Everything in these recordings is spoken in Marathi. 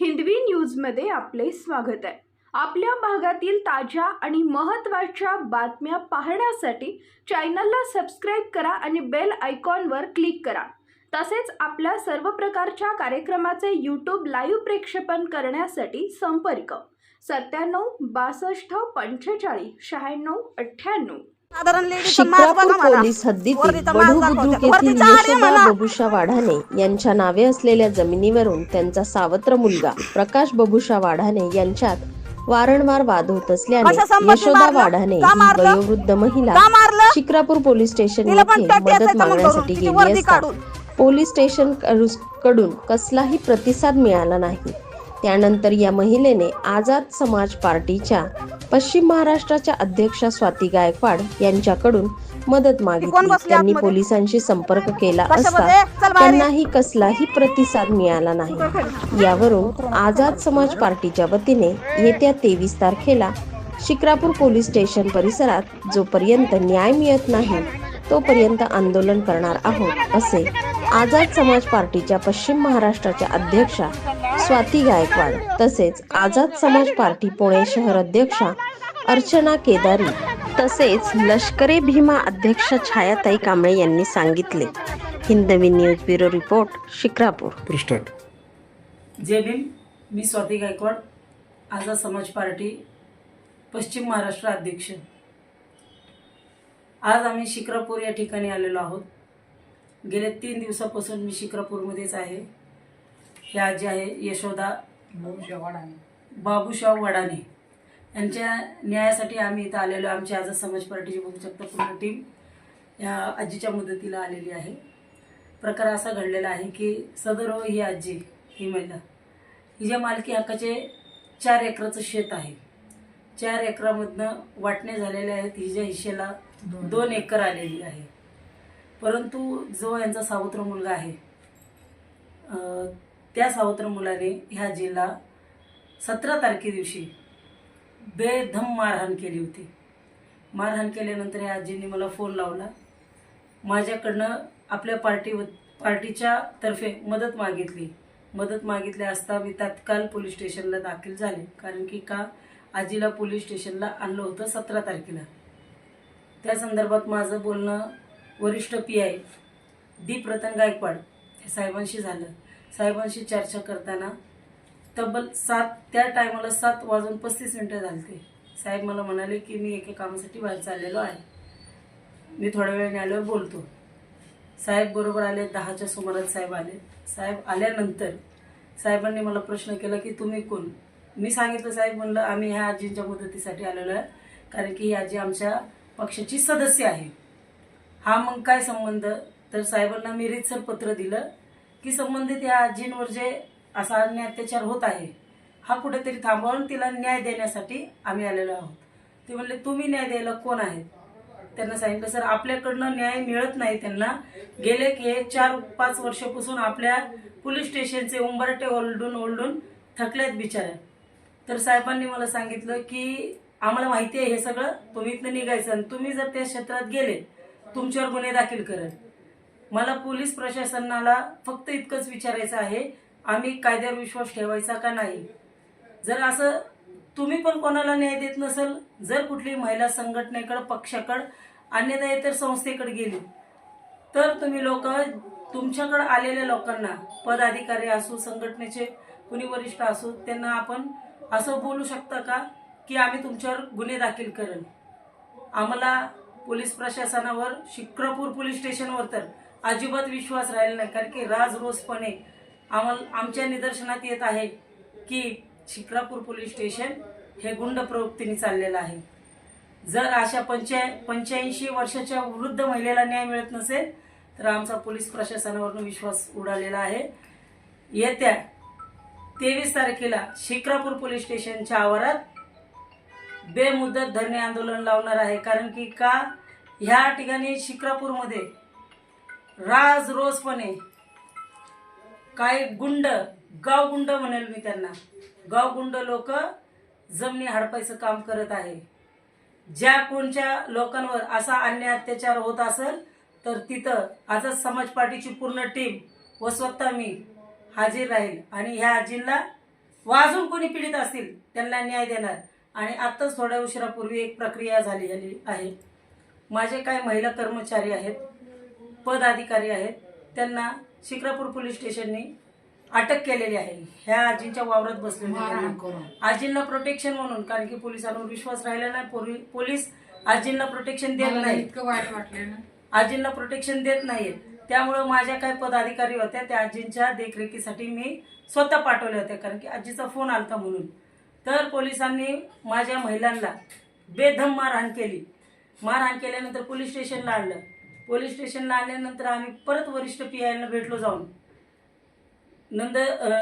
हिंदवी न्यूजमध्ये आपले स्वागत आहे. आपल्या भागातील ताज्या आणि महत्त्वाच्या बातम्या पाहण्यासाठी चॅनलला सबस्क्राईब करा आणि बेल आयकॉनवर क्लिक करा. तसेच आपल्या सर्व प्रकारच्या कार्यक्रमाचे यूट्यूब लाईव्ह प्रेक्षेपण करण्यासाठी संपर्क. सत्त्याण्णव बासष्ट पंचेचाळीस शहाण्णव अठ्ठ्याण्णव. साधारण शिक्रापूर मला पोलीस हद्दीतील वरतीचा बडू. बुद्रुक येथील वरतीचा आड आहे. बबुषा वाढाणे यांच्या नावे असलेल्या जमिनीवरून त्यांचा सावत्र मुलगा प्रकाश बबुषा वाढाणे यांच्यात वारंवार वाद होत असल्याने संबंधी यशोदा मारलं? वाढाणे का ही मारलं? वयोवृद्ध महिला का मारलं शिक्रापूर पोलीस स्टेशन तिला पण येथे मदत मग मागण्यासाठी तिची गेली वर्दी असता काढून. पोलीस स्टेशनकडून कसलाही प्रतिसाद मिळाला नाही त्यानंतर या महिलेने आझाद समाज पार्टीच्या पश्चिम महाराष्ट्राच्या अध्यक्षा स्वाती गायकवाड यांच्याकडून मदत मागितली त्यांनी? पोलिसांशी संपर्क केला? असता. त्यांनाही कसलाही प्रतिसाद मिळाला नाही यावरून आझाद समाज पार्टीच्या वतीने येत्या तेवीस तारखेला शिक्रापूर पोलीस स्टेशन परिसरात जोपर्यंत न्याय मिळत नाही तोपर्यंत आंदोलन करणार आहोत असे आझाद समाज पार्टीच्या पश्चिम महाराष्ट्राच्या अध्यक्षा स्वाती गायकवाड तसेच आझाद समाज पार्टी पुणे शहर अध्यक्षा अर्चना केदारी तसेच लष्करे भीमा अध्यक्ष छायाताई कांबळे यांनी सांगितले. Hindavi news bureau report Shikrapur. जय भीम. मी स्वाती गायकवाड आझाद समाज पार्टी पश्चिम महाराष्ट्र अध्यक्ष. आज आम्ही शिक्रापूर या ठिकाणी आलेलो आहोत. गेल्या तीन दिवसापासून मी शिक्रापूरमध्येच आहे. हे आजी आहे यशोदा बाबूशाव वडाने यांच्या न्यायासाठी आम्ही इथं आलेलो. आमची आझाद समाज पार्टीची बघू शकता पूर्ण टीम या आजीच्या मदतीला आलेली आहे. प्रकार असा घडलेला आहे की सदर ही आजी ही महिला हिच्या मालकी हक्काचे चार एकराचं शेत आहे. चार एकरामधनं वाटणे झालेले आहेत. हिच्या हिशेला दोन एकर. आलेली आहे. परंतु जो यांचा सावत्र मुलगा आहे त्या सावत्र मुलाने ह्या आजीला सतरा तारखे दिवशी बेधम मारहाण केली होती. मारहाण केल्यानंतर ह्या आजीने मला फोन लावला. माझ्याकडनं आपल्या पार्टी पार्टीच्या तर्फे मदत मागितली. मदत मागितली असता मी तात्काळ पोलीस स्टेशनला दाखल झाले. कारण की का? आजीला पोलीस स्टेशनला आणलं होतं सतरा तारखेला. त्या संदर्भात माझं बोलणं वरिष्ठ पी आय डी प्रतन गायकवाड हे साहेबांशी झालं. साहेबांशी चर्चा करताना तब्बल सात त्या टायमाला सात वाजून पस्तीस मिनटं झालते. साहेब मला म्हणाले की मी एका कामासाठी बाहेर चाललेलो आहे. मी थोड्या वेळाने आल्यावर बोलतो. साहेब बरोबर आले दहाच्या सुमारात साहेब आले. साहेब आल्यानंतर साहेबांनी मला प्रश्न केला की तुम्ही कोण? मी सांगितलं साहेब म्हणलं आम्ही ह्या आजींच्या मदतीसाठी आलेलो आहे कारण की ही आजी आमच्या पक्षाची सदस्य आहे. हा मग काय संबंध? तर साहेबांना मी रीतसर पत्र दिलं. की संबंधित या आजींवर जे असा अन्याय अत्याचार होत आहे हा कुठेतरी थांबवून तिला न्याय देण्यासाठी आम्ही आलेलो आहोत. ते म्हणले तुम्ही न्याय द्यायला कोण आहेत? त्यांना सांगितलं सर आपल्याकडनं न्याय मिळत नाही त्यांना. गेले की हे चार पाच वर्षापासून आपल्या पोलीस स्टेशनचे उंबरटे ओलडून ओलडून थकल्यात बिचाऱ्या तर साहेबांनी मला सांगितलं की आम्हाला माहिती आहे हे सगळं. तुम्ही इथनं निघायचं आणि तुम्ही जर त्या क्षेत्रात गेले तुमच्यावर गुन्हे दाखल करेल. मला पोलीस प्रशासनाला फक्त इतकंच विचारायचं आहे आम्ही कायद्यावर विश्वास ठेवायचा का नाही? जर असं तुम्ही पण कोणाला न्याय देत नसेल जर कुठली महिला संघटनेकडं पक्षाकडं अन्यथा इतर संस्थेकडे गेली तर तुम्ही लोक तुमच्याकडे आलेल्या लोकांना पदाधिकारी असू संघटनेचे कुणी वरिष्ठ असू त्यांना आपण असं बोलू शकता का की आम्ही तुमच्यावर गुन्हे दाखल करेल आम्हाला पोलीस प्रशासनावर शिक्रापूर पोलीस स्टेशनवर तर अजिबात विश्वास राहिला नाही. कारण की राजरोसपणे आम्हाला आमच्या निदर्शनात येत आहे की शिक्रापूर पोलीस स्टेशन हे गुंड प्रवृत्तीने चाललेलं आहे. जर अशा पंच्या पंच्याऐंशी वर्षाच्या वृद्ध महिलेला न्याय मिळत नसेल तर आमचा पोलीस प्रशासनावरून विश्वास उडालेला आहे. येत्या तेवीस तारखेला शिक्रापूर पोलीस स्टेशनच्या आवारात बेमुदत धरणे आंदोलन लावणार आहे. कारण की का? ह्या ठिकाणी शिक्रापूरमध्ये राज रोजपणे काही गुंड गावगुंड म्हणेल मी त्यांना. गावगुंड लोक जमिनी हडपायचं काम करत आहे. ज्या कोणच्या लोकांवर असा अन्याय अत्याचार होत असेल तर तिथं आजच समाज पार्टीची पूर्ण टीम व स्वतः मी हाजीर राहील आणि ह्या आजींना व अजून कोणी पीडित असतील त्यांना न्याय देणार. आणि आत्ताच थोड्या उशिरापूर्वी एक प्रक्रिया झाली आहे. माझे काही महिला कर्मचारी आहेत. पदाधिकारी आहेत. त्यांना शिक्रापूर पोलीस स्टेशनने अटक केलेली आहे. ह्या आजींच्या वावरात त्यांनी. आजींना प्रोटेक्शन म्हणून कारण की पोलिसांवर विश्वास राहिला नाही. पोलीस आजींना प्रोटेक्शन देत नाही इतकं वाईट वाटलं आजींना प्रोटेक्शन देत नाहीत. त्यामुळं माझ्या काही पदाधिकारी होत्या. त्या आजींच्या देखरेखीसाठी मी स्वतः पाठवल्या होत्या कारण की आजीचा फोन आलता म्हणून. तर पोलिसांनी माझ्या महिलांना बेधम मारहाण केली. मारहाण केल्यानंतर पोलीस स्टेशनला आणलं. पोलीस स्टेशनला आल्यानंतर आम्ही परत वरिष्ठ पी आयला भेटलो जाऊन. नंद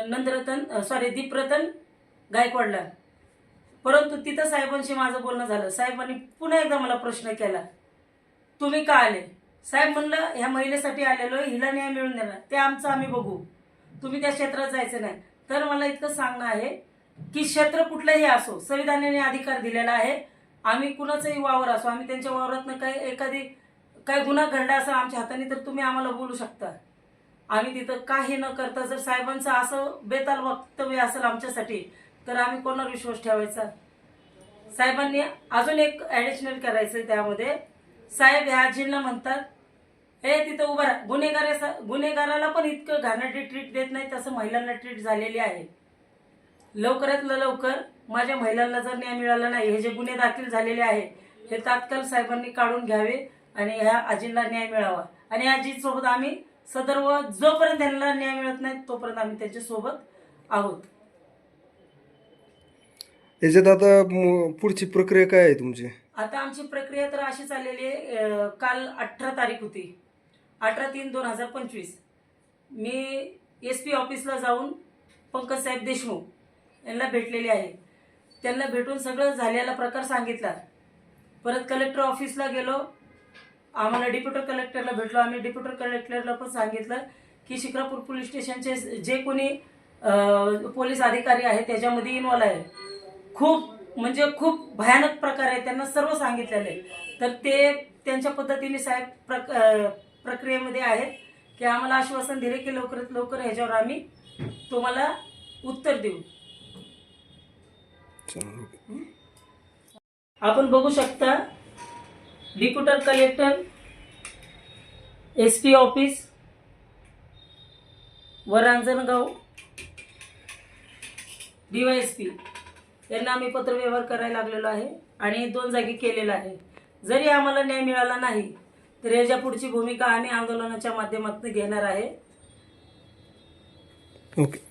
नंदरतन सॉरी दीपरतन गायकवाडला. परंतु तिथं साहेबांशी माझं बोलणं झालं. साहेबांनी पुन्हा एकदा मला प्रश्न केला तुम्ही का आले? साहेब म्हणलं ह्या महिलेसाठी आलेलो आहे, हिला न्याय मिळून देणार. ते आमचं आम्ही बघू. तुम्ही त्या क्षेत्रात जायचं नाही. तर मला इतकं सांगणं आहे की क्षेत्र कुठलंही असो संविधानाने अधिकार दिलेला आहे. आम्ही कुणाचंही वावर असो आम्ही त्यांच्या वावरातनं काही एखादी काही गुन्हा घडला असा आमच्या हाताने तर तुम्ही आम्हाला बोलू शकता. आम्ही तिथं काही न करता जर साहेबांचं असं बेताल वक्तव्य असेल आमच्यासाठी तर आम्ही कोणावर विश्वास ठेवायचा? साहेबांनी अजून एक ॲडिशनल करायचं त्यामध्ये. साहेब ह्या आजींना म्हणतात हे तिथं उभं राहा. गुन्हेगार गुन्हेगाराला पण इतकं घाणाटी ट्रीट देत नाही तसं महिलांना ट्रीट झालेली आहे. लवकरात लवकर माझ्या महिलांना जर न्याय मिळाला नाही हे जे गुन्हे दाखल झालेले आहे हे तात्काळ साहेबांनी काढून घ्यावे. आणि ह्या आजींना न्याय मिळावा. आणि आजीसोबत आम्ही सदर्व जोपर्यंत त्यांना न्याय मिळत नाही तोपर्यंत आम्ही त्यांच्यासोबत आहोत. याच्यात आता पुढची प्रक्रिया काय आहे तुमची? आता आमची प्रक्रिया तर अशी चाललेली आहे काल अठरा तारीख होती. अठरा तीन दोन हजार पंचवीस. मी एस पी ऑफिसला जाऊन पंकज साहेब देशमुख यांना भेटलेले आहे. त्यांना भेटून सगळं झालेला प्रकार सांगितला. परत कलेक्टर ऑफिसला गेलो. आम्हाला डिप्युटर कलेक्टरला भेटलो. आम्ही डिप्युटर कलेक्टरला पण सांगितलं की शिक्रापूर पोलीस स्टेशनचे जे कोणी पोलीस अधिकारी आहेत त्याच्यामध्ये इन्वॉल्व आहे. खूप म्हणजे खूप भयानक प्रकार आहे त्यांना सर्व सांगितलेलं आहे. तर ते त्यांच्या पद्धतीने साहेब प्रक प्रक्रियेमध्ये आहेत की आम्हाला आश्वासन दिले की लवकरात लवकर ह्याच्यावर आम्ही तुम्हाला उत्तर देऊ. आपण बघू शकता deputy collector S P office व Ranjangaon D Y S P. यांना आम्ही पत्रव्यवहार करायला लागलेलो आहे आणि दोन जागी केलेला आहे. जरी आम्हाला न्याय मिळाला नाही तर याच्या पुढची भूमिका आम्ही आंदोलनाच्या माध्यमातून घेणार आहे. ओके.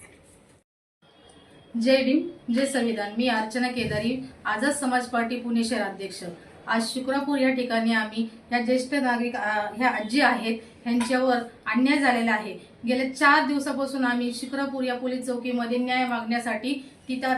जय भीम जय संविधान. मी अर्चना केदारी आझाद समाज पार्टी पुणे शहर अध्यक्ष आज शुक्रापूर या ठिकाणी आम्ही या ज्येष्ठ नागरिक ह्या आजी आहेत ह्यांच्यावर अन्याय झालेला आहे. गेल्या चार दिवसापासून आम्ही शुक्रापूर या पोलीस चौकीमध्ये न्याय मागण्यासाठी तिथं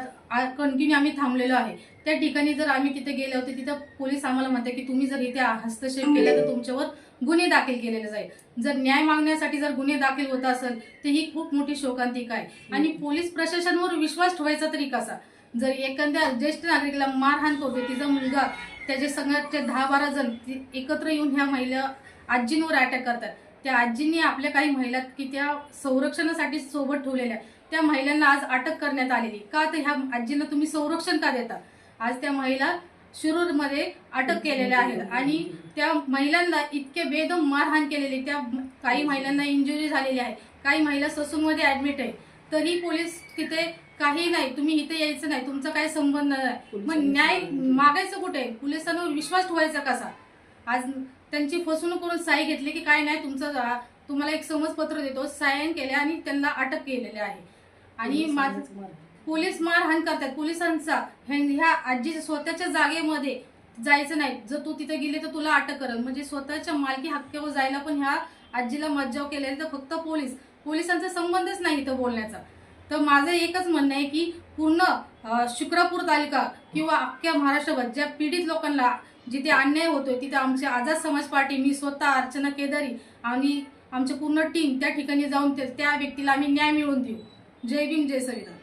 कंटिन्यू आम्ही थांबलेलो आहे. त्या ठिकाणी जर आम्ही तिथे गेले होते तिथं पोलीस आम्हाला म्हणतात की तुम्ही जर इथे हस्तक्षेप केला तर तुमच्यावर गुन्हे दाखल केलेले जाईल. जर न्याय मागण्यासाठी जर गुन्हे दाखल होत असेल तर ही खूप मोठी शोकांतिका आहे. आणि पोलीस प्रशासनावर विश्वास ठेवायचा तरी कसा? जर एखाद्या ज्येष्ठ नागरिकला मारहाण होते तिचा मुलगा त्याचे संघाचे दहा बारा जण ती- एकत्र येऊन ह्या महिला आजींवर अटॅक करतात. त्या आजींनी आपल्या काही महिला की त्या संरक्षणासाठी सोबत ठेवलेल्या त्या महिलांना आज अटक करण्यात आलेली. का तर ह्या आजींना तुम्ही संरक्षण का देता? आज त्या महिला शिरूरमध्ये अटक केलेल्या आहेत आणि त्या महिलांना इतके बेदम मारहाण केलेली. त्या काही महिलांना इंजुरी झालेली आहे. काही महिला ससूनमध्ये ऍडमिट आहे. तरी पोलीस तिथे काही नाही तुम्ही इथे यायचं नाही तुमचा काही संबंध नाही. मग न्याय मागायचं कुठे? पोलिसांवर विश्वास ठेवायचा कसा? आज त्यांची फसवणूक करून साई घेतली की काय नाही तुमचं तुम्हाला एक समजपत्र देतो सायन केले आणि त्यांना अटक केलेले आहे. आणि माझं पोलीस मारहाण करतात. पोलिसांचा ह्या ह्या आजीच्या स्वतःच्या जागेमध्ये जायचं नाही. जर तू तिथे गेली तर तुला अटक करेल. म्हणजे स्वतःच्या मालकी हक्कावर जायला पण ह्या आजीला मज्जाव केलेला तर फक्त पोलीस. पोलिसांचा संबंधच नाही इथं बोलण्याचा. तर माझं एकच म्हणणं आहे की पूर्ण शुक्रपूर शुक्रापूर तालुका किंवा अख्ख्या महाराष्ट्रभर ज्या पीडित लोकांना जिथे अन्याय होतोय तिथे आमचे आझाद समाज पार्टी मी स्वतः अर्चना केदारी आणि आमची पूर्ण टीम त्या ठिकाणी जाऊन त्या- त्या व्यक्तीला आम्ही न्याय मिळवून देऊ. जय भीम जय संविधान